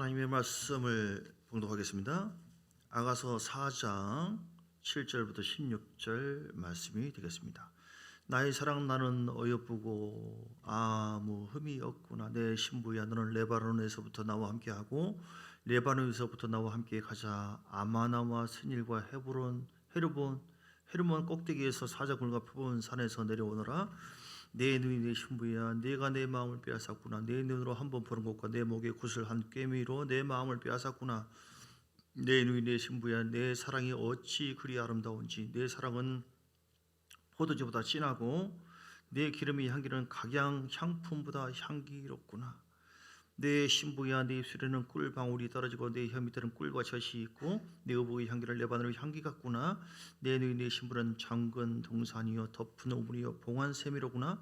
하나님의 말씀을 봉독하겠습니다. 아가서 4장 7절부터 16절 말씀이 되겠습니다. 나의 사랑 나는 어여쁘고 아무 흠이 없구나 내 신부야 너는 레바논에서부터 나와 함께하고 레바논에서부터 나와 함께 가자 아마나와 스닐과 헤브론 헤르본 헤르몬 꼭대기에서 사자굴과 표본 산에서 내려오너라 내 눈이 내 신부야 내가 내 마음을 빼앗았구나. 내 눈으로 한 번 보는 것과 내 목에 굿을 한 꿰미로 내 마음을 빼앗았구나. 내 눈이 내 신부야 내 사랑이 어찌 그리 아름다운지. 내 사랑은 포도주보다 진하고 내 기름의 향기는 각양 향품보다 향기롭구나 내 신부야 내 입술에는 꿀 방울이 떨어지고 내 혀 밑에는 꿀과 젖이 있고 내 의복의 향기를 레바논의 향기 같구나. 내 눈이 내 신부는 장근 동산이요 덮은 오물이요 봉한 세미로구나.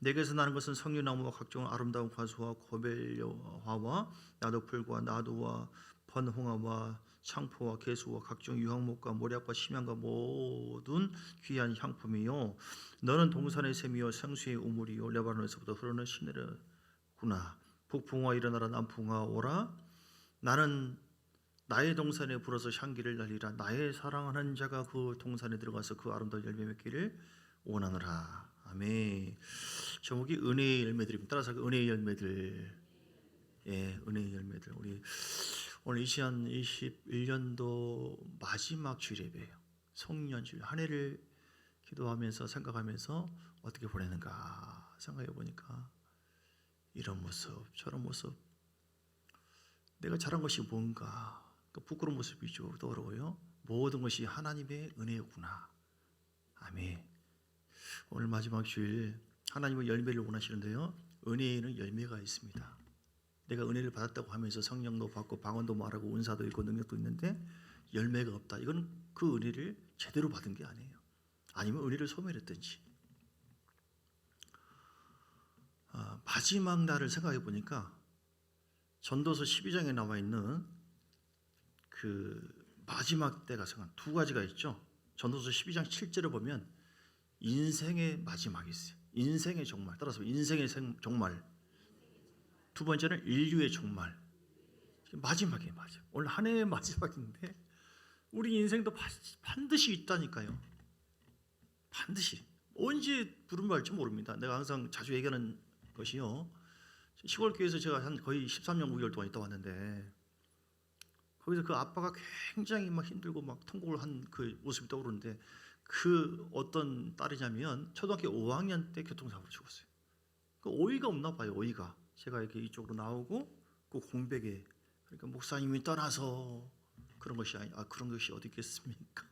내게서 나는 것은 석류나무와 각종 아름다운 과수와 고벨화와 나도풀과 나도와 번홍화와 창포와 개수와 각종 유황목과 모략과 심양과 모든 귀한 향품이요. 너는 동산의 샘이요 생수의 우물이요 레바논에서부터 흐르는 시내르구나 북풍화 일어나라 남풍화 오라. 나는 나의 동산에 불어서 향기를 날리라. 나의 사랑하는 자가 그 동산에 들어가서 그 아름다운 열매 맺기를 원하노라. 아멘. 제목이 은혜의 열매들입니다. 따라서 그 은혜의 열매들. 예 은혜의 열매들. 우리 오늘 2021년도 마지막 주일 예배예요. 송년 주일. 한 해를 기도하면서 생각하면서 어떻게 보내는가 생각해 보니까 이런 모습, 저런 모습, 내가 잘한 것이 뭔가, 그 부끄러운 모습이 쭉 떠오르고요. 모든 것이 하나님의 은혜였구나. 아멘. 오늘 마지막 주일 하나님은 열매를 원하시는데요. 은혜에는 열매가 있습니다. 내가 은혜를 받았다고 하면서 성령도 받고 방언도 말하고 은사도 있고 능력도 있는데 열매가 없다. 이건 그 은혜를 제대로 받은 게 아니에요. 아니면 은혜를 소멸했든지. 아, 마지막 날을 생각해 보니까 전도서 12장에 나와 있는 그 마지막 때가 생각 두 가지가 있죠. 전도서 12장 7절을 보면 인생의 마지막이 있어요. 인생의 종말. 따라서 인생의 생, 종말. 두 번째는 인류의 종말. 마지막이에요, 맞아. 오늘 한 해의 마지막인데 우리 인생도 반드시 있다니까요. 반드시. 언제 부름받을지 모릅니다. 내가 항상 자주 얘기하는 것이요. 시골 교회에서 제가 한 거의 13년 9개월 동안 있다 왔는데 거기서 그 아빠가 굉장히 막 힘들고 막 통곡을 한 그 모습이 떠오르는데 그 어떤 딸이냐면 초등학교 5학년 때 교통사고로 죽었어요. 그 오이가 없나 봐요. 오이가 제가 이렇게 이쪽으로 나오고 그 공백에 그러니까 목사님이 떠나서 그런 것이 아니 아 그런 것이 어디 있겠습니까?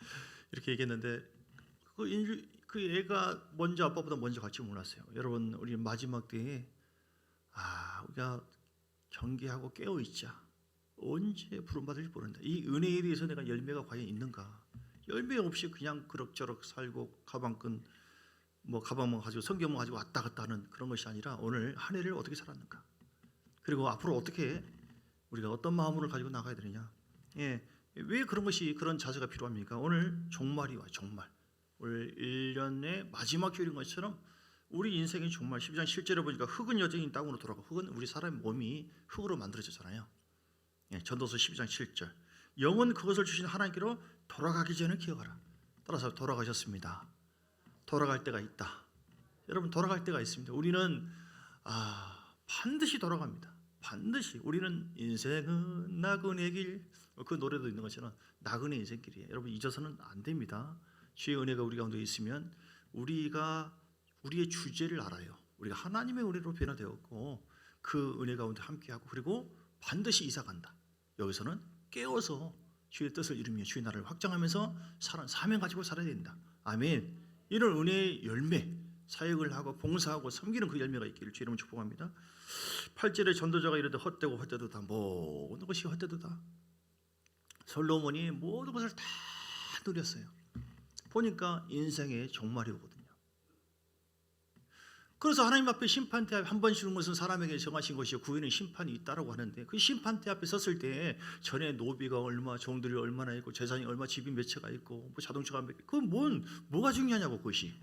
이렇게 얘기했는데 그 인류 그 애가 먼저 아빠보다 먼저 갈지 몰랐어요. 여러분 우리 마지막 때에 아 우리가 경계하고 깨어 있자. 언제 부름 받을지 모른다. 이 은혜에 대해서 내가 열매가 과연 있는가? 열매 없이 그냥 그럭저럭 살고 가방끈 뭐 가방만 가지고 성경만 가지고 왔다 갔다 하는 그런 것이 아니라 오늘 한 해를 어떻게 살았는가? 그리고 앞으로 어떻게 우리가 어떤 마음을 가지고 나가야 되느냐? 예, 왜 그런 것이 그런 자세가 필요합니까? 오늘 종말이 와 종말. 오늘 1년의 마지막 휴일인 것처럼 우리 인생이 정말 12장 실제로 보니까 흙은 여전히 땅으로 돌아가 흙은 우리 사람의 몸이 흙으로 만들어졌잖아요. 예, 전도서 12장 7절. 영은 그것을 주신 하나님께로 돌아가기 전에 기억하라. 따라서 돌아가셨습니다. 돌아갈 때가 있다. 여러분 돌아갈 때가 있습니다. 우리는 아 반드시 돌아갑니다. 반드시 우리는 인생은 나그네 길. 그 노래도 있는 것처럼 나그네 인생길이에요. 여러분 잊어서는 안 됩니다. 주의 은혜가 우리 가운데 있으면 우리가 우리의 주제를 알아요. 우리가 하나님의 은혜로 변화되었고 그 은혜 가운데 함께하고 그리고 반드시 이사 간다. 여기서는 깨어서 주의 뜻을 이루며 주의 나라를 확장하면서 사명 가지고 살아야 된다. 아멘. 이런 은혜의 열매 사역을 하고 봉사하고 섬기는 그 열매가 있기를 주의 이름으로 축복합니다. 8절에 전도자가 이르되 헛되고 헛되도다 모든 것이 헛되도다. 솔로몬이 모든 것을 다 누렸어요. 보니까 인생의 종말이 오거든요. 그래서 하나님 앞에 심판대 앞에 한번 쉬는 것은 사람에게 정하신 것이요 구에는 심판이 있다라고 하는데 그 심판대 앞에 섰을 때 전에 노비가 얼마 종들이 얼마나 있고 재산이 얼마 집이 몇 채가 있고 뭐 자동차가 몇 그건 뭔 뭐가 중요하냐고 그것이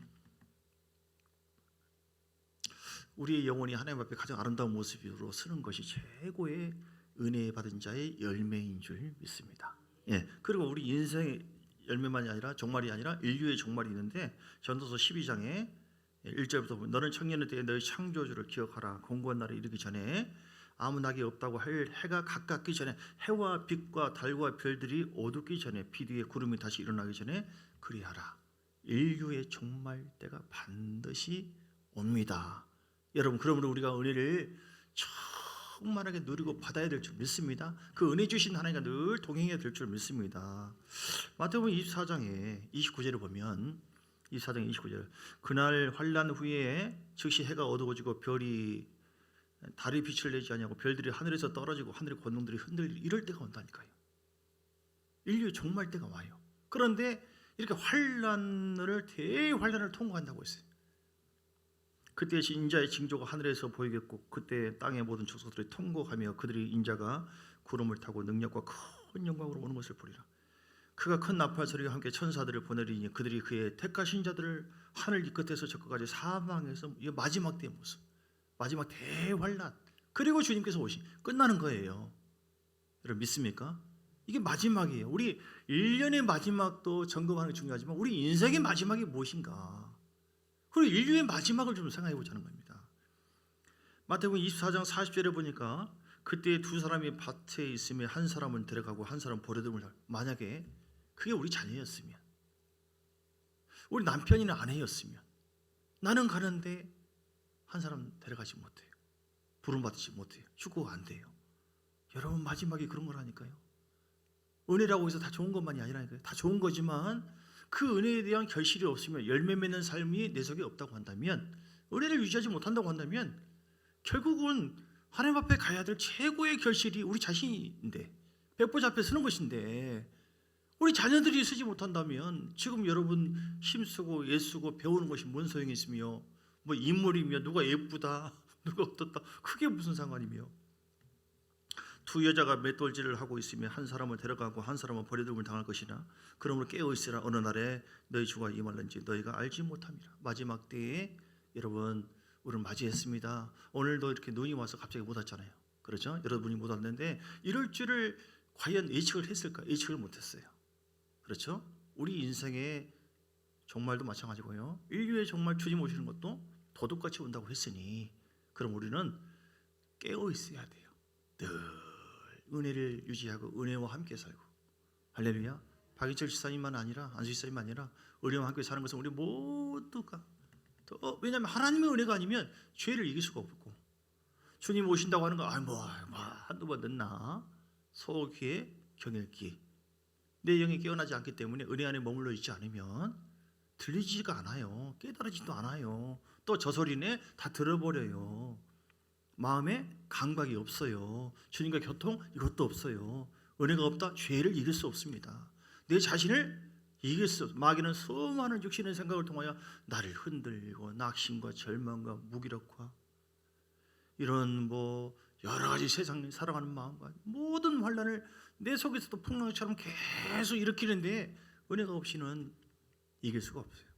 우리의 영혼이 하나님 앞에 가장 아름다운 모습으로 서는 것이 최고의 은혜 받은 자의 열매인 줄 믿습니다. 예. 그리고 우리 인생의 열매만이 아니라 종말이 아니라 인류의 종말이 있는데 전도서 12장에 1절부터 보면 너는 청년의 때에 너의 창조주를 기억하라 공고한 날이 이르기 전에 아무 낙이 없다고 할 해가 가깝기 전에 해와 빛과 달과 별들이 어둡기 전에 비 뒤에 구름이 다시 일어나기 전에 그리하라 인류의 종말 때가 반드시 옵니다. 여러분 그러므로 우리가 은혜를 충만하게 누리고 받아야 될 줄 믿습니다. 그 은혜 주신 하나님과 늘 동행해야 될 줄 믿습니다. 마태복음 24장에 29절을 보면 24장 29절 그날 환란 후에 즉시 해가 어두워지고 별이 달이 빛을 내지 아니하고 별들이 하늘에서 떨어지고 하늘의 권능들이 흔들리고 이럴 때가 온다니까요. 인류 종말 때가 와요. 그런데 이렇게 환란을 대환란을 통과한다고 했어요. 그때 인자의 징조가 하늘에서 보이겠고 그때 땅의 모든 족속들이 통곡하며 그들이 인자가 구름을 타고 능력과 큰 영광으로 오는 것을 보리라. 그가 큰 나팔 소리와 함께 천사들을 보내리니 그들이 그의 택하신 자들을 하늘 이 끝에서 저 끝까지 사망해서 이 마지막 때의 모습, 마지막 대환란. 그리고 주님께서 오시 끝나는 거예요. 여러분 믿습니까? 이게 마지막이에요. 우리 1년의 마지막도 점검하는 게 중요하지만 우리 인생의 마지막이 무엇인가? 그리고 인류의 마지막을 좀 생각해 보자는 겁니다. 마태복음 24장 40절에 보니까 그때 두 사람이 밭에 있으면 한 사람은 데려가고 한 사람은 버려둠을 만약에 그게 우리 자녀였으면 우리 남편이나 아내였으면 나는 가는데 한 사람 데려가지 못해요. 부름 받지 못해요. 축구가 안 돼요. 여러분 마지막에 그런 거라니까요. 은혜라고 해서 다 좋은 것만이 아니라니까요. 다 좋은 거지만 그 은혜에 대한 결실이 없으면 열매 맺는 삶이 내 속에 없다고 한다면 은혜를 유지하지 못한다고 한다면 결국은 하나님 앞에 가야 될 최고의 결실이 우리 자신인데 백보자 앞에 서는 것인데 우리 자녀들이 쓰지 못한다면 지금 여러분 힘쓰고 애쓰고 배우는 것이 뭔 소용이 있으며 뭐 인물이며 누가 예쁘다 누가 어떻다 그게 무슨 상관이며 두 여자가 맷돌질을 하고 있으면 한 사람을 데려가고 한 사람은 버려둠을 당할 것이나 그러므로 깨어 있으라. 어느 날에 너희 주가 임할는지 너희가 알지 못함이라. 마지막 때에 여러분 우리를 맞이했습니다. 오늘도 이렇게 눈이 와서 갑자기 못 왔잖아요. 그렇죠? 여러분이 못 왔는데 이럴 줄을 과연 예측을 했을까? 예측을 못했어요. 그렇죠? 우리 인생의 종말도 마찬가지고요. 인류의 종말 주님 오시는 것도 도둑같이 온다고 했으니 그럼 우리는 깨어 있어야 돼요. 늘 은혜를 유지하고 은혜와 함께 살고. 할렐루야. 박희철 지사님만 아니라 안수 지사님만 아니라 은혜와 함께 사는 것은 우리 모두가 또, 어, 왜냐하면 하나님의 은혜가 아니면 죄를 이길 수가 없고. 주님 오신다고 하는 거 아뭐 뭐, 한두 번 듣나? 소귀에 경일기 내 영이 깨어나지 않기 때문에 은혜 안에 머물러 있지 않으면 들리지가 않아요. 깨달아지도 않아요. 또 저 소리네 다 들어버려요 마음에 감각이 없어요. 주님과 교통 이것도 없어요. 은혜가 없다 죄를 이길 수 없습니다. 내 자신을 이길 수 없. 마귀는 수많은 육신의 생각을 통하여 나를 흔들고 낙심과 절망과 무기력과 이런 뭐 여러 가지 세상을 살아가는 마음과 모든 환란을 내 속에서도 풍랑처럼 계속 일으키는데 은혜가 없이는 이길 수가 없어요.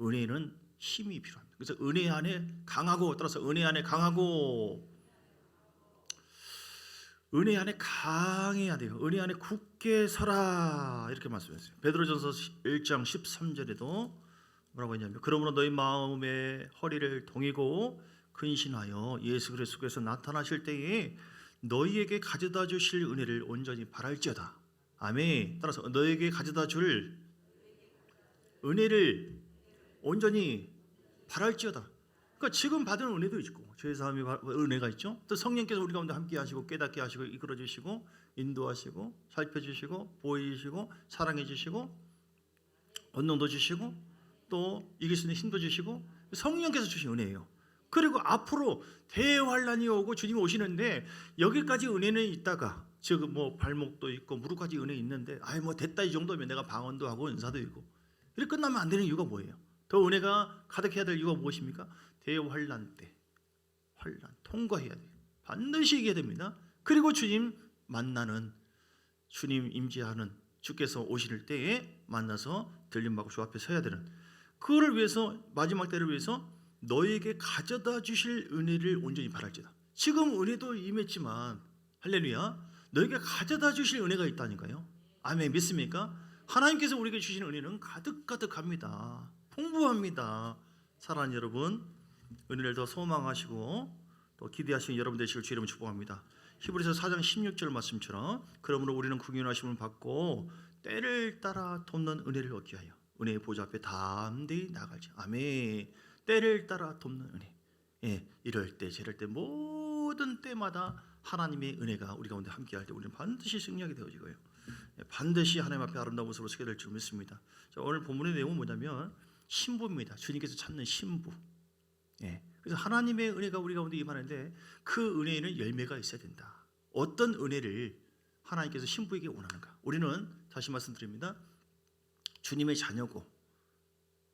은혜는 힘이 필요합니다. 그래서 은혜 안에 강하고 따라서 은혜 안에 강하고 은혜 안에 강해야 돼요. 은혜 안에 굳게 서라 이렇게 말씀했어요. 베드로전서 1장 13절에도 뭐라고 했냐면 그러므로 너희 마음의 허리를 동이고 근신하여 예수 그리스도께서 나타나실 때에 너희에게 가져다 주실 은혜를 온전히 바랄지어다. 아멘. 따라서 너에게 가져다 줄 은혜를 온전히 바랄지어다. 그러니까 지금 받은 은혜도 있고 죄 사함이 은혜가 있죠. 또 성령께서 우리 가운데 함께 하시고 깨닫게 하시고 이끌어 주시고 인도하시고 살펴 주시고 보여 주시고 사랑해 주시고 권능도 주시고 또 이길 수 있는 힘도 주시고 성령께서 주신 은혜예요. 그리고 앞으로 대환란이 오고 주님이 오시는데 여기까지 은혜는 있다가 즉 뭐 발목도 있고 무릎까지 은혜 있는데 아이 뭐 됐다 이 정도면 내가 방언도 하고 은사도 있고 이렇게 끝나면 안 되는 이유가 뭐예요? 더 은혜가 가득해야 될 이유가 무엇입니까? 대환란 때 환란 통과해야 돼요. 반드시 이겨야 됩니다. 그리고 주님 만나는 주님 임재하는 주께서 오실 때에 만나서 들림 받고 주 앞에 서야 되는 그거를 위해서 마지막 때를 위해서 너에게 가져다 주실 은혜를 온전히 바랄지다. 지금 은혜도 임했지만 할렐루야. 너에게 가져다 주실 은혜가 있다니까요. 아멘. 믿습니까? 하나님께서 우리에게 주시는 은혜는 가득가득합니다. 풍부합니다. 사랑하는 여러분, 은혜를 더 소망하시고 또 기대하시는 여러분 되시길 주 이름 축복합니다. 히브리서 4장 16절 말씀처럼 그러므로 우리는 국인하심을 받고 때를 따라 돕는 은혜를 얻기 하여 은혜의 보좌 앞에 담대히 나가지. 아멘. 때를 따라 돕는 은혜. 예, 이럴 때 저럴 때 모든 때마다 하나님의 은혜가 우리 가운데 함께할 때 우리는 반드시 승리하게 되어지고요. 예, 반드시 하나님 앞에 아름다운 모습으로 서게 될 줄 믿습니다. 자, 오늘 본문의 내용은 뭐냐면 신부입니다. 주님께서 찾는 신부. 예. 그래서 하나님의 은혜가 우리 가운데 임하는데 그 은혜에는 열매가 있어야 된다. 어떤 은혜를 하나님께서 신부에게 원하는가? 우리는 다시 말씀드립니다. 주님의 자녀고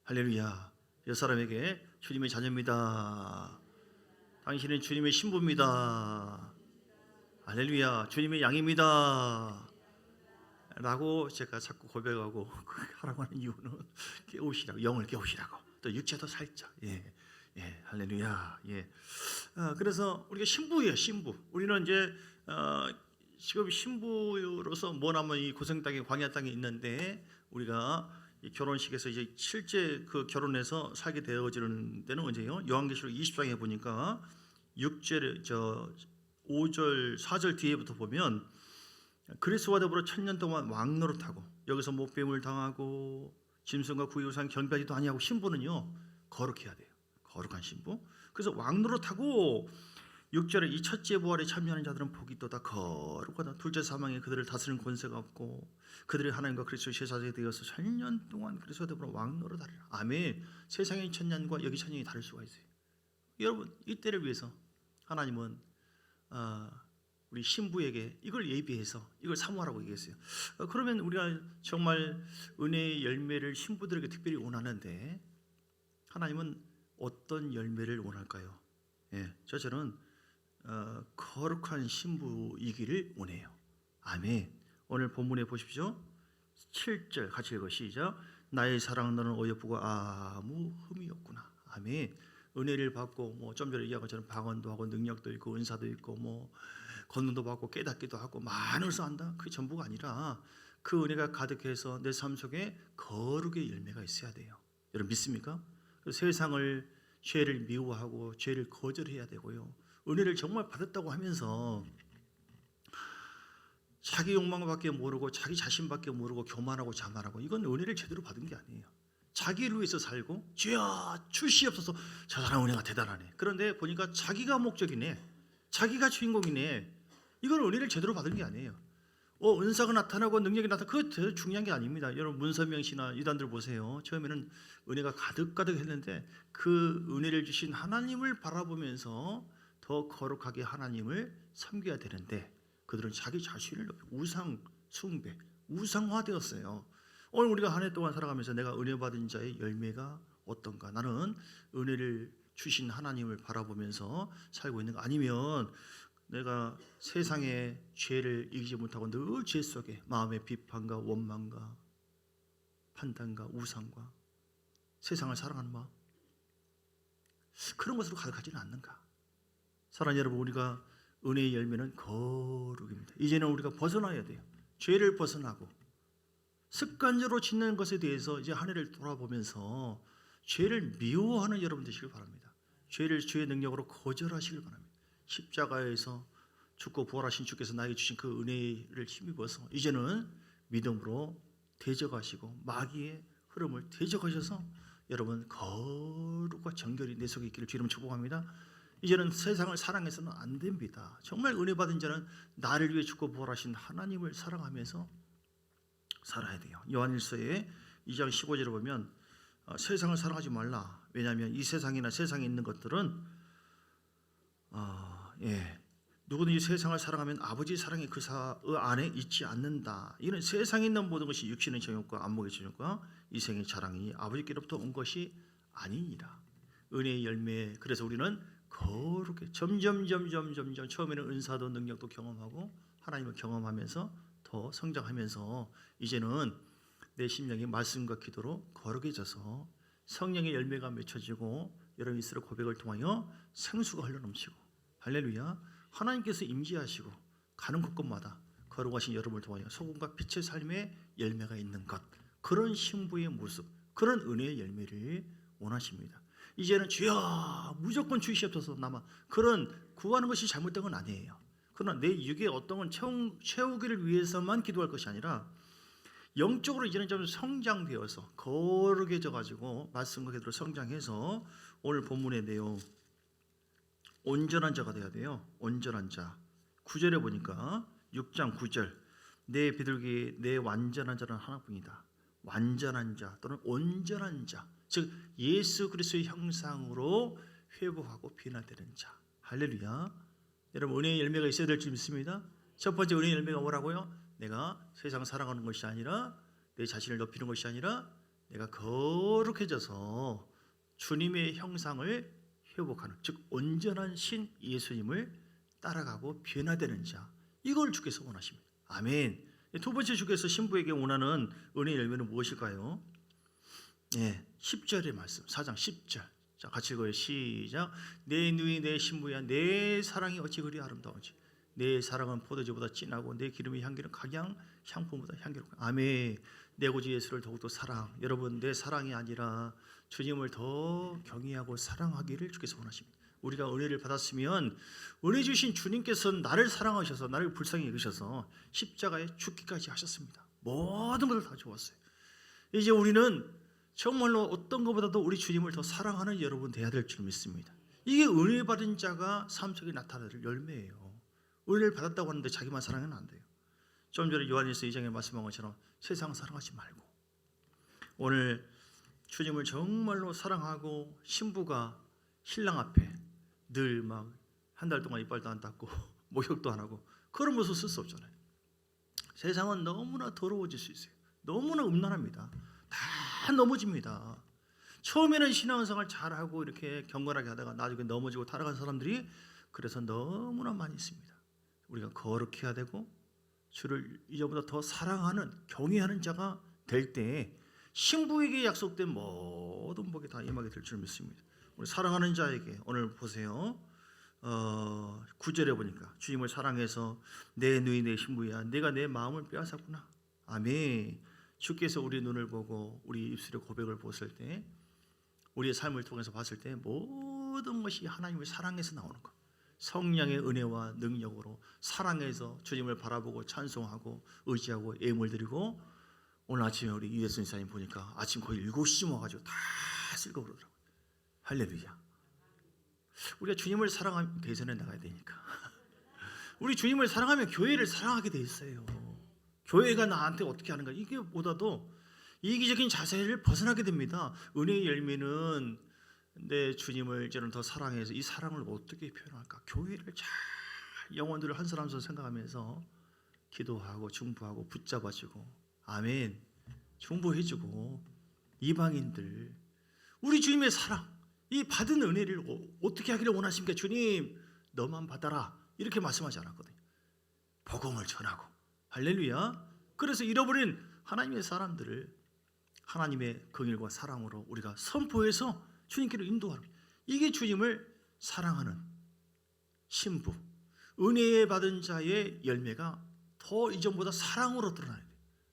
할렐루야. 여 사람에게 주님의 자녀입니다. 당신은 주님의 신부입니다. 할렐루야. 주님의 양입니다. 라고 제가 자꾸 고백하고 하라고 하는 이유는 깨우시라고 영을 깨우시라고 또 육체도 살짝 예. 예, 할렐루야. 예. 아, 그래서 우리가 신부예요, 신부. 우리는 이제 어, 지금 신부로서 뭐나면 이 고생 땅에 광야 땅에 있는데 우리가 이 결혼식에서 이제 실제 그 결혼해서 살게 되어지는 때는 언제요? 요한계시록 20장에 보니까 6절 저 5절 4절 뒤에부터 보면 그리스도와 더불어 천년 동안 왕노릇하고 여기서 목배임을 당하고 짐승과 구유상 경배하지도 아니하고 신부는요 거룩해야 돼요. 거룩한 신부. 그래서 왕노릇하고 6절에 이 첫째 부활에 참여하는 자들은 복이 또다 거룩하다. 둘째 사망에 그들을 다스리는 권세가 없고 그들이 하나님과 그리스도 제사장이 되어서 천년 동안 그리스도 더불어 왕노릇하리라. 아멘. 세상의 천년과 여기 천년이 다를 수가 있어요. 여러분 이때를 위해서 하나님은 어, 우리 신부에게 이걸 예비해서 이걸 사모하라고 얘기했어요. 어, 그러면 우리가 정말 은혜의 열매를 신부들에게 특별히 원하는데 하나님은 어떤 열매를 원할까요? 예, 저 저는 어, 거룩한 신부이기를 원해요. 아멘. 오늘 본문에 보십시오. 7절 같이 읽어 시작. 나의 사랑 너는 어여쁘고 아무 흠이 없구나. 아멘. 은혜를 받고 뭐 좀 전에 이야기한 것처럼 방언도 하고 능력도 있고 은사도 있고 뭐 권능도 받고 깨닫기도 하고 것을 한다. 그게 전부가 아니라 그 은혜가 가득해서 내 삶 속에 거룩의 열매가 있어야 돼요. 여러분 믿습니까? 그 세상을 죄를 미워하고 죄를 거절해야 되고요. 은혜를 정말 받았다고 하면서 자기 욕망밖에 모르고 자기 자신밖에 모르고 교만하고 자만하고 이건 은혜를 제대로 받은 게 아니에요. 자기를 위해서 살고 죄야 출시 없어서 저 사람 은혜가 대단하네. 그런데 보니까 자기가 목적이네. 자기가 주인공이네. 이건 은혜를 제대로 받은 게 아니에요. 어, 은사가 나타나고 능력이 나타나 그거 더 중요한 게 아닙니다. 여러분 문선명 씨나 이단들 보세요. 처음에는 은혜가 가득가득 했는데 그 은혜를 주신 하나님을 바라보면서 더 거룩하게 하나님을 섬겨야 되는데 그들은 자기 자신을 우상 숭배, 우상화되었어요. 오늘 우리가 한 해 동안 살아가면서 내가 은혜 받은 자의 열매가 어떤가? 나는 은혜를 주신 하나님을 바라보면서 살고 있는 가? 아니면 내가 세상의 죄를 이기지 못하고 늘 죄 속에 마음의 비판과 원망과 판단과 우상과 세상을 사랑하는 마음 그런 것으로 가득하지는 않는가? 사랑하는 여러분 우리가 은혜의 열매는 거룩입니다. 이제는 우리가 벗어나야 돼요. 죄를 벗어나고 습관적으로 짓는 것에 대해서 이제 한 해를 돌아보면서 죄를 미워하는 여러분 되시길 바랍니다. 죄를 주의 능력으로 거절하시길 바랍니다. 십자가에서 죽고 부활하신 주께서 나에게 주신 그 은혜를 힘입어서 이제는 믿음으로 대적하시고 마귀의 흐름을 대적하셔서 여러분 거룩과 정결이 내 속에 있기를 주님 축복합니다. 이제는 세상을 사랑해서는 안 됩니다. 정말 은혜 받은 자는 나를 위해 죽고 부활하신 하나님을 사랑하면서 살아야 돼요. 요한일서의 2장 15절에 보면 어, 세상을 사랑하지 말라. 왜냐하면 이 세상이나 세상에 있는 것들은 어, 예. 누구든지 세상을 사랑하면 아버지 사랑이 그 사, 그 안에 있지 않는다. 이는 세상에 있는 모든 것이 육신의 정욕과 안목의 정욕과 이생의 자랑이니 아버지께로부터 온 것이 아니니라. 은혜의 열매. 그래서 우리는 거룩해. 점점 점점 점점 처음에는 은사도 능력도 경험하고 하나님을 경험하면서 더 성장하면서 이제는 내 심령이 말씀과 기도로 거룩해져서 성령의 열매가 맺혀지고 여러분 이스라 고백을 통하여 생수가 흘러넘치고 할렐루야 하나님께서 임재하시고 가는 곳곳마다 걸어가신 여러분을 통하여 소금과 빛의 삶의 열매가 있는 것 그런 신부의 모습 그런 은혜의 열매를 원하십니다. 이제는 주여 무조건 주시옵소서 남아 그런 구하는 것이 잘못된 건 아니에요. 그러나 내 육의 어떤 건 채우, 채우기를 위해서만 기도할 것이 아니라 영적으로 이제는 좀 성장되어서 거룩해져 가지고 말씀과 그대로 성장해서 오늘 본문의 내용 온전한 자가 돼야 돼요. 온전한 자. 9절에 보니까 6장 9절 내 비둘기 내 완전한 자는 하나뿐이다. 완전한 자 또는 온전한 자. 즉 예수 그리스도의 형상으로 회복하고 변화되는 자. 할렐루야. 여러분 은혜의 열매가 있어야 될 줄 믿습니다. 첫 번째 은혜의 열매가 뭐라고요? 내가 세상 사랑하는 것이 아니라 내 자신을 높이는 것이 아니라 내가 거룩해져서 주님의 형상을 회복하는 즉 온전한 신 예수님을 따라가고 변화되는 자 이걸 주께서 원하십니다. 아멘. 두 번째 주께서 신부에게 원하는 은혜의 열매는 무엇일까요? 네, 10절의 말씀. 4장 10절. 자, 같이 읽어요. 시작. 내 누이 내 신부야 내 사랑이 어찌 그리 아름다운지 내 사랑은 포도주보다 진하고 내 기름의 향기는 각양 향품보다 향기롭고 아멘. 내 고지 예수를 더욱더 사랑. 여러분 내 사랑이 아니라 주님을 더 경외하고 사랑하기를 주께서 원하십니다. 우리가 은혜를 받았으면 은혜 주신 주님께서는 나를 사랑하셔서 나를 불쌍히 여기셔서 십자가에 죽기까지 하셨습니다. 모든 것을 다 주었어요. 이제 우리는 정말로 어떤 것보다도 우리 주님을 더 사랑하는 여러분 돼야 될 줄 믿습니다. 이게 은혜 받은 자가 삶 속에 나타낼 열매예요. 은혜를 받았다고 하는데 자기만 사랑하면 안 돼요. 좀 전에 요한일서 2장에 말씀한 것처럼 세상 사랑하지 말고 오늘 주님을 정말로 사랑하고 신부가 신랑 앞에 늘 막 한 달 동안 이빨도 안 닦고 목욕도 안 하고 그런 모습 쓸 수 없잖아요. 세상은 너무나 더러워질 수 있어요. 너무나 음란합니다. 다 넘어집니다. 처음에는 신앙생활 잘하고 이렇게 경건하게 하다가 나중에 넘어지고 타락한 사람들이 그래서 너무나 많이 있습니다. 우리가 거룩해야 되고 주를 이전보다 더 사랑하는 경외하는 자가 될 때 신부에게 약속된 모든 복이 다 임하게 될 줄 믿습니다. 우리 사랑하는 자에게 오늘 보세요. 어, 9절에 보니까 주님을 사랑해서 내 누이 내 신부야 내가 내 마음을 빼앗았구나. 아멘. 주께서 우리 눈을 보고 우리 입술의 고백을 보실 때 우리의 삶을 통해서 봤을 때 모든 것이 하나님을 사랑해서 나오는 것. 성령의 은혜와 능력으로 사랑해서 주님을 바라보고 찬송하고 의지하고 예물 드리고 오늘 아침에 우리 이대선 이사님 보니까 아침 거의 7시쯤 와가지고 다 쓸고 그러더라고요. 할렐루야. 우리가 주님을 사랑하면 대전에 나가야 되니까. 우리 주님을 사랑하면 교회를 사랑하게 돼 있어요. 교회가 나한테 어떻게 하는가 이게 보다도 이기적인 자세를 벗어나게 됩니다. 은혜의 열매는 내 주님을 저는 더 사랑해서 이 사랑을 어떻게 표현할까? 교회를 잘 영혼들을 한 사람 한 사람 생각하면서 기도하고 중보하고 붙잡아주고 아멘 중보해주고 이방인들 우리 주님의 사랑 이 받은 은혜를 어- 어떻게 하기를 원하십니까? 주님 너만 받아라 이렇게 말씀하지 않았거든요. 복음을 전하고 할렐루야. 그래서 잃어버린 하나님의 사람들을 하나님의 긍일과 사랑으로 우리가 선포해서 주님께로 인도하는 이게 주님을 사랑하는 신부 은혜에 받은 자의 열매가 더 이전보다 사랑으로 드러나야 돼요.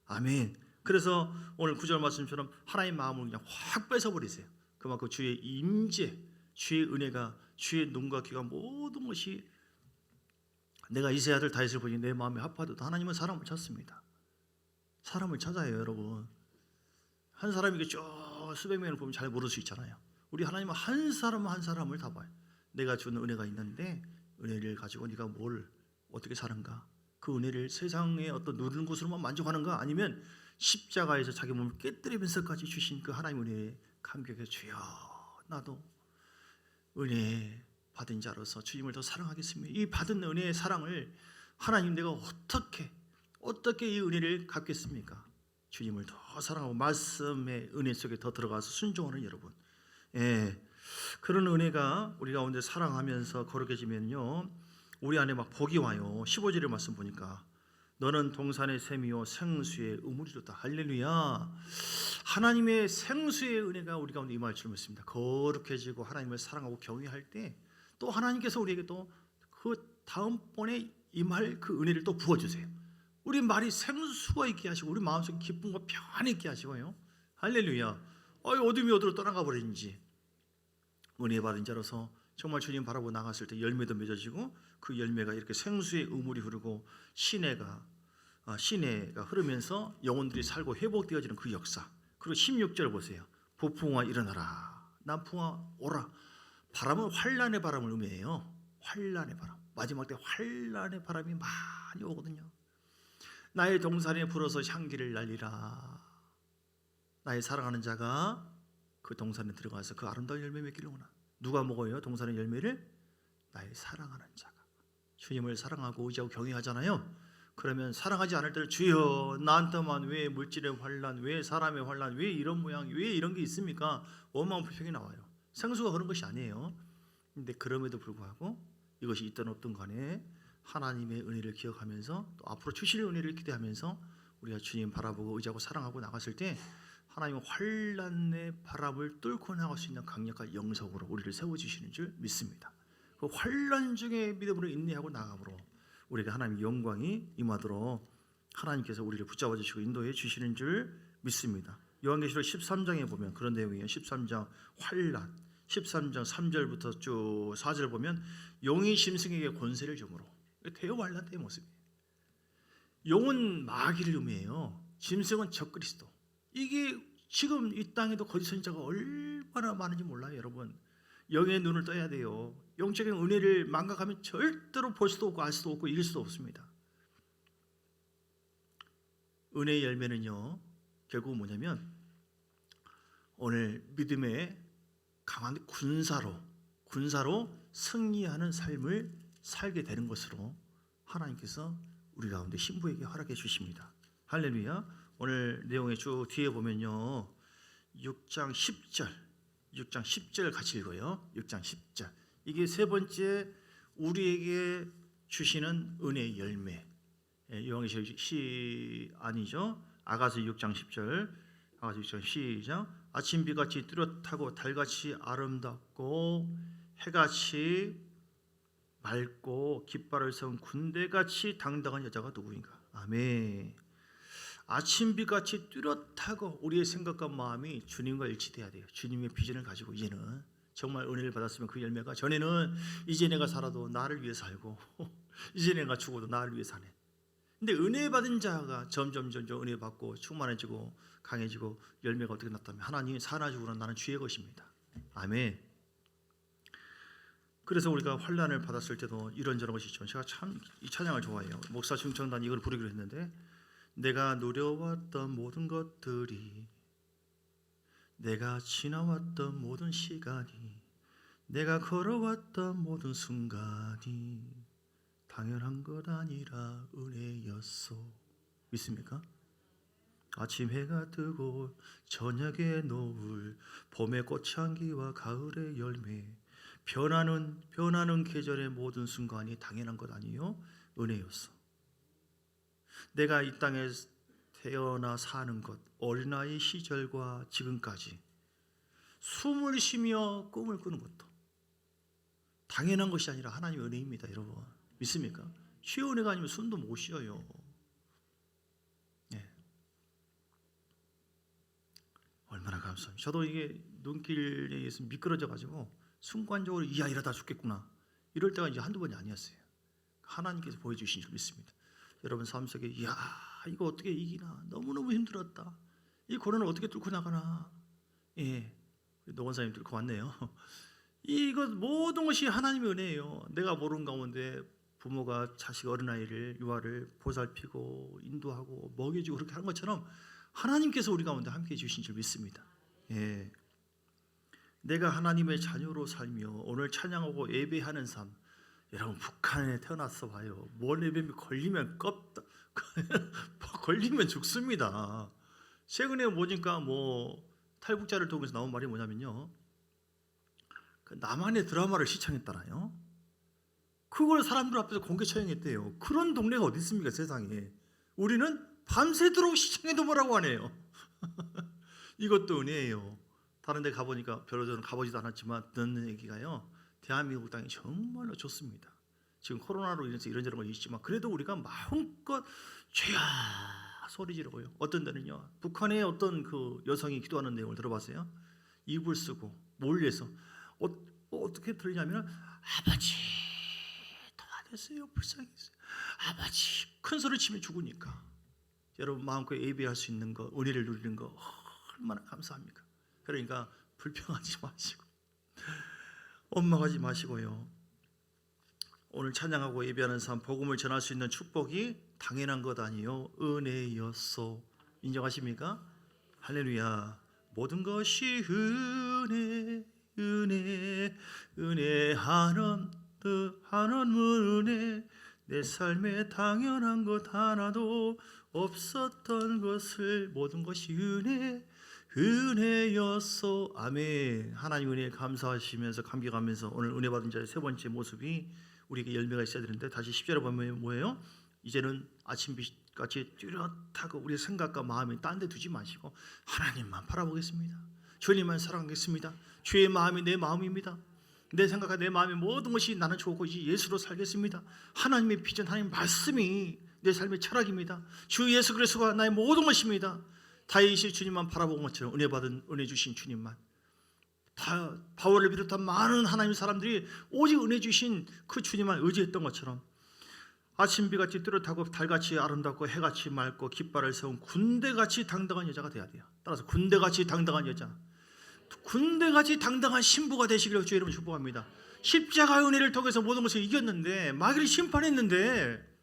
아멘. 그래서 오늘 구절 말씀처럼 하나님 마음을 그냥 확 뺏어버리세요. 그만큼 주의 임재, 주의 은혜가 주의 눈과 귀가 모든 것이 내가 이세 아들 다윗을 보니 내 마음에 합하도 하나님은 사람을 찾습니다. 사람을 찾아요, 여러분. 한 사람이 쭉 수백 명을 보면 잘 모를 수 있잖아요. 우리 하나님은 한 사람 한 사람을 다 봐요. 내가 준 은혜가 있는데 은혜를 가지고 네가 뭘 어떻게 사는가? 그 은혜를 세상의 어떤 누르는 것으로만 만족하는가? 아니면 십자가에서 자기 몸을 깨뜨리면서까지 주신 그 하나님 은혜에 감격해 주여 나도 은혜 받은 자로서 주님을 더 사랑하겠습니다. 이 받은 은혜의 사랑을 하나님 내가 어떻게 어떻게 이 은혜를 갚겠습니까? 주님을 더 사랑하고 말씀의 은혜 속에 더 들어가서 순종하는 여러분. 예. 그런 은혜가 우리 가운데 사랑하면서 거룩해지면요. 우리 안에 막 복이 와요. 15절의 말씀 보니까 너는 동산의 샘이요 생수의 우물이로다. 할렐루야. 하나님의 생수의 은혜가 우리 가운데 임할 줄 믿습니다. 거룩해지고 하나님을 사랑하고 경외할 때 또 하나님께서 우리에게 또 그 다음번에 임할 그 은혜를 또 부어 주세요. 우리 말이 생수가 있게 하시고 우리 마음속에 기쁨과 평안이 있게 하시고요. 할렐루야. 어이 어둠이 어디로 떠나가 버리는지 은혜 받은 자로서 정말 주님 바라보 나갔을 때 열매도 맺어지고 그 열매가 이렇게 생수의 우물이 흐르고 시내가 아, 시내가 흐르면서 영혼들이 살고 회복되어지는 그 역사. 그리고 16절 보세요. 부풍아 일어나라. 남풍아 오라. 바람은 환란의 바람을 의미해요. 환란의 바람. 마지막 때 환란의 바람이 많이 오거든요. 나의 동산에 불어서 향기를 날리라. 나의 사랑하는 자가 그 동산에 들어가서 그 아름다운 열매 맺기를 원하. 누가 먹어요? 동산의 열매를 나의 사랑하는 자가. 주님을 사랑하고 의지하고 경외하잖아요. 그러면 사랑하지 않을 때는 주여 나한테만 왜 물질의 환란, 왜 사람의 환란, 왜 이런 모양, 왜 이런 게 있습니까? 원망 불평이 나와요. 생수가 그런 것이 아니에요. 근데 그럼에도 불구하고 이것이 있던 없던 간에 하나님의 은혜를 기억하면서 또 앞으로 주실 은혜를 기대하면서 우리가 주님 바라보고 의지하고 사랑하고 나갔을 때 하나님은 환란의 바람을 뚫고 나갈 수 있는 강력한 영성으로 우리를 세워 주시는 줄 믿습니다. 그 환란 중에 믿음으로 인내하고 나감으로 우리가 하나님의 영광이 임하도록 하나님께서 우리를 붙잡아 주시고 인도해 주시는 줄 믿습니다. 요한계시록 13장에 보면 그런 내용이에요. 13장 환란 13장 3절부터 쭉 4절 보면 용이 심승에게 권세를 주므로 대환란의 모습이에요. 용은 마귀를 의미해요. 짐승은 적그리스도. 이게 지금 이 땅에도 거짓 선지자가 얼마나 많은지 몰라요, 여러분. 영의 눈을 떠야 돼요. 영적인 은혜를 망각하면 절대로 볼 수도 없고 알 수도 없고 이길 수도 없습니다. 은혜의 열매는요, 결국 뭐냐면 오늘 믿음의 강한 군사로 군사로 승리하는 삶을 살게 되는 것으로 하나님께서 우리 가운데 신부에게 허락해 주십니다. 할렐루야. 오늘 내용의 쭉 뒤에 보면요. 6장 10절. 6장 10절 같이 읽어요. 6장 10절. 이게 세 번째 우리에게 주시는 은혜의 열매. 예, 요한계시록 시 아니죠. 아가서 6장 10절. 아가서 6장 시작. 아침 비같이 뚜렷하고 달같이 아름답고 해같이 맑고 깃발을 세운 군대같이 당당한 여자가 누구인가? 아멘. 아침비같이 뚜렷하고 우리의 생각과 마음이 주님과 일치돼야 돼요. 주님의 비전을 가지고 이제는 정말 은혜를 받았으면 그 열매가 전에는 이제 내가 살아도 나를 위해 살고 이제 내가 죽어도 나를 위해 사네. 근데 은혜 받은 자가 점점 점점 은혜 받고 충만해지고 강해지고 열매가 어떻게 났다면 하나님이 사나죽으로 나는 주의 것입니다. 아멘. 그래서 우리가 환란을 받았을 때도 이런저런 것이 있죠. 제가 참 이 찬양을 좋아해요. 목사 중청단 이걸 부르기로 했는데 내가 누려왔던 모든 것들이 내가 지나왔던 모든 시간이 내가 걸어왔던 모든 순간이 당연한 것 아니라 은혜였소 믿습니까? 아침 해가 뜨고 저녁의 노을 봄의 꽃향기와 가을의 열매 변하는 변하는 계절의 모든 순간이 당연한 것 아니요 은혜였어. 내가 이 땅에 태어나 사는 것 어린아이 시절과 지금까지 숨을 쉬며 꿈을 꾸는 것도 당연한 것이 아니라 하나님의 은혜입니다, 여러분. 믿습니까? 쉬운 은혜가 아니면 숨도 못 쉬어요. 네. 얼마나 감사합니다. 저도 이게 눈길에 의해서 미끄러져 가지고 순간적으로 이야 이러다 죽겠구나 이럴 때가 이제 한두 번이 아니었어요. 하나님께서 보여주신 줄 믿습니다. 여러분 삶 속에 이야 이거 어떻게 이기나 너무너무 힘들었다. 이 고난을 어떻게 뚫고 나가나. 예, 노원사님 뚫고 왔네요. 이것 모든 것이 하나님의 은혜예요. 내가 모르는 가운데 부모가 자식 어린아이를 유아를 보살피고 인도하고 먹여주고 그렇게 하는 것처럼 하나님께서 우리 가운데 함께 해 주신 줄 믿습니다. 예. 내가 하나님의 자녀로 살며 오늘 찬양하고 예배하는 삶 여러분 북한에 태어났어 봐요 몰래뱀이 걸리면 껍다 걸리면 죽습니다. 최근에 보니까 뭐 탈북자를 통해서 나온 말이 뭐냐면요. 그 남한의 드라마를 시청했다나요. 그걸 사람들 앞에서 공개 처형했대요. 그런 동네가 어디 있습니까 세상에? 우리는 밤새도록 시청해도 뭐라고 하네요. 이것도 은혜예요. 다른 데 가보니까 별로 저는 가보지도 않았지만 듣는 얘기가요. 대한민국 땅이 정말로 좋습니다. 지금 코로나로 인해서 이런저런 거 있지만 그래도 우리가 마음껏 죄야 소리 지르고요. 어떤 데는요. 북한의 어떤 그 여성이 기도하는 내용을 들어봤어요. 입을 쓰고 몰래서 어, 어 떻게 들리냐면 아버지 도와주세요 불쌍했어요. 아버지 큰 소리 치면 죽으니까 여러분 마음껏 예배할 수 있는 거 은혜를 누리는 거 얼마나 감사합니까? 그러니까 불평하지 마시고 원망하지 마시고요. 오늘 찬양하고 예배하는 삶 복음을 전할 수 있는 축복이 당연한 것 아니요 은혜였소. 인정하십니까? 할렐루야. 모든 것이 은혜 은혜 은혜 하나님 하나님 은혜. 내 삶에 당연한 것 하나도 없었던 것을 모든 것이 은혜 은혜였소 아멘. 하나님 은혜에 감사하시면서 감격하면서 오늘 은혜 받은 자의 세 번째 모습이 우리에게 열매가 있어야 되는데 다시 10절에 보면 뭐예요? 이제는 아침빛 같이 뚜렷하고 우리의 생각과 마음이 딴 데 두지 마시고 하나님만 바라보겠습니다. 주님만 사랑하겠습니다. 주의 마음이 내 마음입니다. 내 생각과 내 마음의 모든 것이 나는 좋고 이제 예수로 살겠습니다. 하나님의 비전 하나님 말씀이 내 삶의 철학입니다. 주 예수 그리스도가 나의 모든 것입니다 다윗이 주님만 바라본 것처럼 은혜 받은 은혜 주신 주님만 바, 바울을 비롯한 많은 하나님 사람들이 오직 은혜 주신 그 주님만 의지했던 것처럼 아침비같이 뚜렷하고 달같이 아름답고 해같이 맑고 깃발을 세운 군대같이 당당한 여자가 돼야 돼요. 따라서 군대같이 당당한 여자, 군대같이 당당한 신부가 되시기를 주의 이름으로 축복합니다. 십자가의 은혜를 통해서 모든 것을 이겼는데 마귀를 심판했는데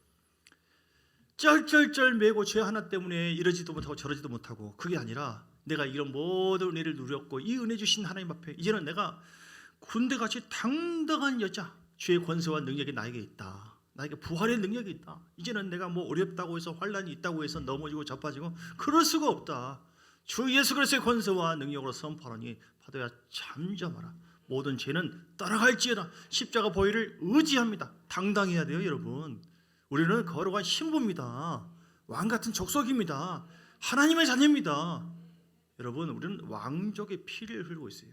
쩔쩔쩔 매고 죄 하나 때문에 이러지도 못하고 저러지도 못하고 그게 아니라 내가 이런 모든 은혜를 누렸고 이 은혜 주신 하나님 앞에 이제는 내가 군대같이 당당한 여자 주의 권세와 능력이 나에게 있다. 나에게 부활의 능력이 있다. 이제는 내가 뭐 어렵다고 해서 환란이 있다고 해서 넘어지고 자빠지고 그럴 수가 없다. 주 예수 그리스도의 권세와 능력으로 선포하니 파도야 잠잠하라. 모든 죄는 따라갈지어다. 십자가 보혈을 의지합니다. 당당해야 돼요, 여러분. 우리는 거룩한 신부입니다. 왕 같은 족속입니다. 하나님의 자녀입니다. 여러분, 우리는 왕족의 피를 흘리고 있어요.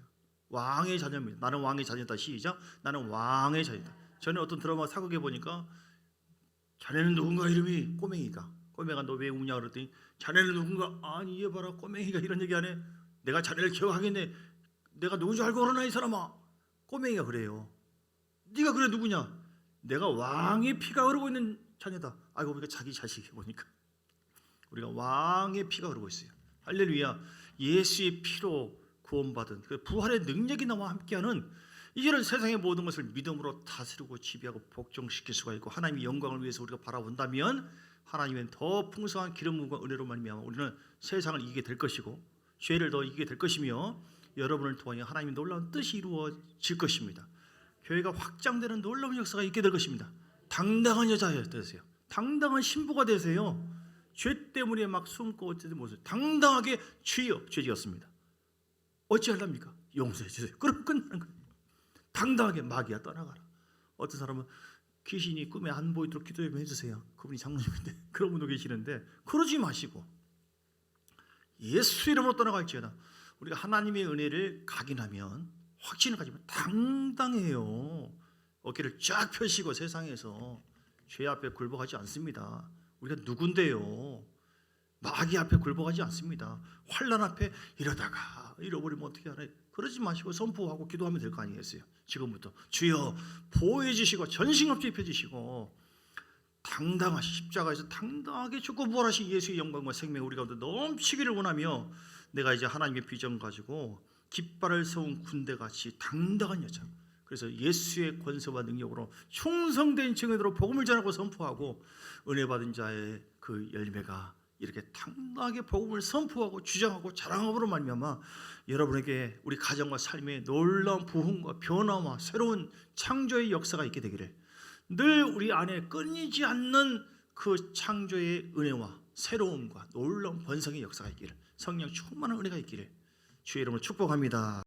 왕의 자녀입니다. 나는 왕의 자녀다. 시작. 나는 왕의 자녀다. 전에 어떤 드라마 사극에 보니까 자네는 누군가 이름이 꼬맹이가. 꼬맹이가 너 왜 우냐 그랬더니 자네는 누군가 아니 얘 봐라 꼬맹이가 이런 얘기하네. 내가 자네를 기억하겠네. 내가 누군 줄 알고 그러나 이 사람아. 꼬맹이가 그래요. 네가 그래 누구냐? 내가 왕의 피가 흐르고 있는 자녀다. 알고 보니까 자기 자식이 보니까 우리가 왕의 피가 흐르고 있어요. 할렐루야. 예수의 피로 구원받은 그 부활의 능력이 나와 함께하는 이제는 세상의 모든 것을 믿음으로 다스리고 지배하고 복종시킬 수가 있고 하나님의 영광을 위해서 우리가 바라본다면 하나님은 더 풍성한 기름 부음과 은혜로 말미암아 우리는 세상을 이기게 될 것이고 죄를 더 이기게 될 것이며 여러분을 통하여 하나님의 놀라운 뜻이 이루어질 것입니다. 교회가 확장되는 놀라운 역사가 있게 될 것입니다. 당당한 여자가 되세요. 당당한 신부가 되세요. 죄 때문에 막 숨고 어쨌든 못해요. 당당하게 죄여 죄지었습니다. 어찌하랍니까? 용서해 주세요. 그럼 끝나는 거예요. 당당하게 마귀야 떠나가라. 어떤 사람은 귀신이 꿈에 안 보이도록 기도 좀 해주세요. 그분이 장로님인데 그런 분도 계시는데 그러지 마시고 예수 이름으로 떠나갈지어다. 우리가 하나님의 은혜를 각인하면 확신을 가지면 당당해요. 어깨를 쫙 펴시고 세상에서 죄 앞에 굴복하지 않습니다. 우리가 누군데요? 마귀 앞에 굴복하지 않습니다. 환란 앞에 이러다가 잃어버리면 어떻게 하나 그러지 마시고 선포하고 기도하면 될 거 아니겠어요? 지금부터 주여 보호해 주시고 전신없이 입혀 주시고 당당하시 십자가에서 당당하게 죽고 부활하신 예수의 영광과 생명 우리 가운데 넘치기를 원하며 내가 이제 하나님의 비전 가지고 깃발을 세운 군대 같이 당당한 여자 그래서 예수의 권세와 능력으로 충성된 증인으로 복음을 전하고 선포하고 은혜 받은 자의 그 열매가 이렇게 당당하게 복음을 선포하고 주장하고 자랑함으로 말미암아 여러분에게 우리 가정과 삶에 놀라운 부흥과 변화와 새로운 창조의 역사가 있게 되기를 늘 우리 안에 끊이지 않는 그 창조의 은혜와 새로움과 놀라운 번성의 역사가 있기를 성령 충만한 은혜가 있기를 주의 이름으로 축복합니다.